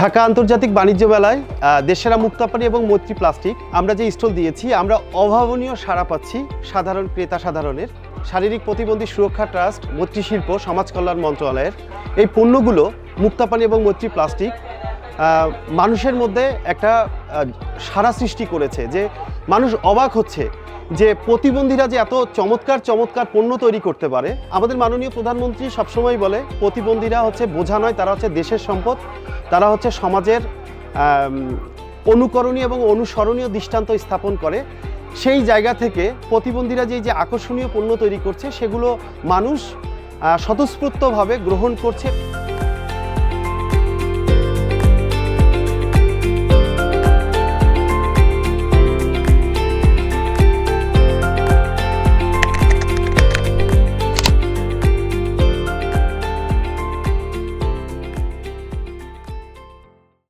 ঢাকা আন্তর্জাতিক বাণিজ্য মেলায় দেশেরা মুক্তাপানি এবং মৈত্রী প্লাস্টিক। আমরা যে স্টল দিয়েছি, আমরা অভাবনীয় সাড়া পাচ্ছি সাধারণ ক্রেতা সাধারণের। শারীরিক প্রতিবন্ধী সুরক্ষা ট্রাস্ট, মৈত্রী শিল্প, সমাজ কল্যাণ মন্ত্রণালয়ের। এই পণ্যগুলো মুক্তাপানি এবং মৈত্রী প্লাস্টিক মানুষের মধ্যে একটা সাড়া সৃষ্টি করেছে যে মানুষ অবাক হচ্ছে যে প্রতিবন্ধীরা যে এত চমৎকার চমৎকার পণ্য তৈরি করতে পারে, আমাদের মাননীয় প্রধানমন্ত্রী সবসময় বলে, প্রতিবন্ধীরা হচ্ছে বোঝা নয়, তারা হচ্ছে দেশের সম্পদ, তারা হচ্ছে সমাজের অনুকরণীয় এবং অনুসরণীয় দৃষ্টান্ত স্থাপন করে। সেই জায়গা থেকে প্রতিবন্ধীরা যে যে আকর্ষণীয় পণ্য তৈরি করছে, সেগুলো মানুষ স্বতঃস্ফূর্তভাবে গ্রহণ করছে।